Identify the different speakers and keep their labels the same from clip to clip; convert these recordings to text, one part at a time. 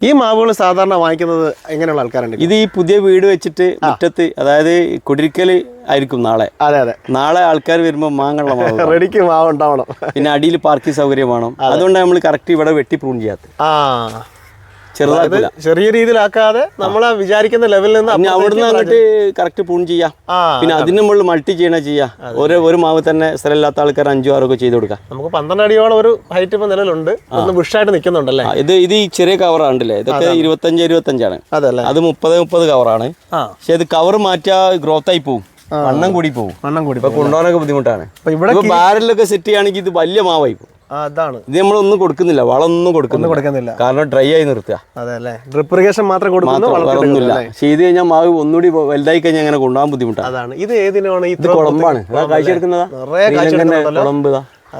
Speaker 1: ഈ മാവുകൾ സാധാരണ വാങ്ങിക്കുന്നത് എങ്ങനെയുള്ള ആൾക്കാരുണ്ട്?
Speaker 2: ഇത് ഈ പുതിയ വീട് വെച്ചിട്ട് മുറ്റത്ത് അതായത് കുടിരിക്കൽ ആയിരിക്കും നാളെ.
Speaker 1: അതെ അതെ.
Speaker 2: നാളെ ആൾക്കാർ വരുമ്പോൾ മാങ്ങുള്ള മാവ്
Speaker 1: റെഡിക്ക് മാവ് ഉണ്ടാവണം.
Speaker 2: പിന്നെ അടിയിൽ പാർക്കിംഗ് സൗകര്യം വേണം. അതുകൊണ്ടാണ് നമ്മൾ കറക്റ്റ് ഇവിടെ വെട്ടി പ്രൂൺ ചെയ്യാത്തത്.
Speaker 1: ആ.
Speaker 2: ചെറുതാക്കില്ല
Speaker 1: ചെറിയ രീതിയിലാക്കാതെ നമ്മൾ വിചാരിക്കുന്ന ലെവലിൽ നിന്ന്
Speaker 2: പിന്നെ അവിടുന്ന് അങ്ങോട്ട് കറക്റ്റ് പൂൺ ചെയ്യാം. പിന്നെ അതിന് മുകളിൽ മൾട്ടി ചെയ്യണ ചെയ്യാം. ഓരോ ഒരു മാവ് തന്നെ സ്ഥലമില്ലാത്ത ആൾക്കാർ അഞ്ചു ആറൊക്കെ ചെയ്ത് കൊടുക്കാം.
Speaker 1: നമുക്ക് പന്ത്രണ്ട് അടിയോളം ഒരു ഹൈറ്റ് ഇപ്പൊ നിലവിലുണ്ട്. ഒന്ന് ബുഷായിട്ട് നിൽക്കുന്നുണ്ടല്ലേ?
Speaker 2: ഇത് ഇത് ഈ ചെറിയ കവറാണ്ടല്ലേ ഇതൊക്കെ ഇരുപത്തഞ്ച് ഇരുപത്തഞ്ചാണ്
Speaker 1: അതല്ലേ?
Speaker 2: അത് മുപ്പത് മുപ്പത് കവറാണ് പക്ഷെ ഇത് കവർ മാറ്റാ ഗ്രോത്ത് ആയി പോകും വണ്ണം കൂടി പോകും
Speaker 1: വണ്ണം കൂടി
Speaker 2: കൊണ്ടുപോകാനൊക്കെ ബുദ്ധിമുട്ടാണ്.
Speaker 1: ഇവിടെ
Speaker 2: ബാരലൊക്കെ സെറ്റ് ചെയ്യുകയാണെങ്കിൽ ഇത് വലിയ മാവായി പോകും
Speaker 1: അതാണ്
Speaker 2: ഇത് നമ്മളൊന്നും കൊടുക്കുന്നില്ല വളമൊന്നും
Speaker 1: ഒന്നും
Speaker 2: കൊടുക്കുന്നില്ല.
Speaker 1: കൊടുക്കുന്നില്ല
Speaker 2: കാരണം ഡ്രൈ ആയി നിർത്തുക.
Speaker 1: അതെ ഡ്രിപ്പ് ഇറിഗേഷൻ മാത്രം കൊടുക്കുന്നു
Speaker 2: വേറൊന്നുമില്ല ഇത് കഴിഞ്ഞാൽ മാവ് ഒന്നുകൂടി വലുതായി കഴിഞ്ഞാൽ അങ്ങനെ കൊണ്ടുപോകാൻ ബുദ്ധിമുട്ടാണ്
Speaker 1: അതാണ്. ഇത് ഏതിനാണ്
Speaker 2: ഇത് കുളമ്പാണ്. കാഴ്ച എടുക്കുന്നതാ. കുളമ്പ്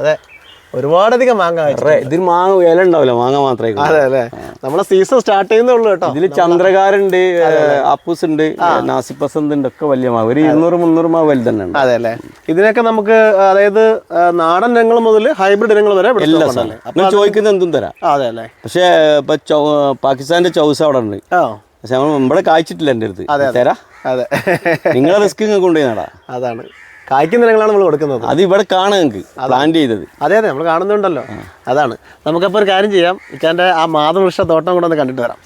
Speaker 1: അതെ. ഒരുപാടധികം മാങ്ങ
Speaker 2: ഇതിൽ മാങ്ങ ഇല ഉണ്ടാവില്ല മാങ്ങ മാത്രമേ അതെ
Speaker 1: അതെ അല്ലേ? നമ്മളെ സീസൺ സ്റ്റാർട്ട് ചെയ്യുന്നുള്ളൂ കേട്ടോ.
Speaker 2: ഇതിൽ ചന്ദ്രകാരുണ്ട് അപ്പൂസ് ഉണ്ട് നാസിപ്പസന്ത് ഉണ്ട് ഒക്കെ വലിയ മാവ്. ഒരു ഇരുന്നൂറ് മുന്നൂറ് മാവ് വലുത് തന്നെ ഉണ്ട്.
Speaker 1: അതെ അല്ലേ? ഇതിനൊക്കെ നമുക്ക് അതായത് നാടൻ ഇനങ്ങൾ മുതൽ ഹൈബ്രിഡ് ഇനങ്ങൾ വരെ
Speaker 2: എല്ലാ സാധനം. നിങ്ങൾ എന്തും തരാം.
Speaker 1: അതെ അല്ലേ?
Speaker 2: പക്ഷേ ഇപ്പൊ പാകിസ്ഥാന്റെ ചൗസ് അവിടെ ഉണ്ട്. പക്ഷെ നമ്മൾ ഇവിടെ കായ്ച്ചിട്ടില്ല എന്റെ അടുത്ത്. തരാ.
Speaker 1: അതെ.
Speaker 2: നിങ്ങളെ റിസ്ക് കൊണ്ടുപോയി നടാ.
Speaker 1: അതാണ്. കായ്ക്കുന്ന ഇനങ്ങളാണ് നമ്മൾ കൊടുക്കുന്നത്.
Speaker 2: അത് ഇവിടെ കാണാം നിങ്ങൾക്ക് പ്ലാൻ ചെയ്തത്.
Speaker 1: അതെ അതെ നമ്മൾ കാണുന്നുണ്ടല്ലോ. അതാണ്. നമുക്കപ്പോൾ ഒരു കാര്യം ചെയ്യാം. ഇക്കാന്റെ ആ മാതൃവൃക്ഷ തോട്ടം കൂടെ ഒന്ന് കണ്ടിട്ട് വരാം.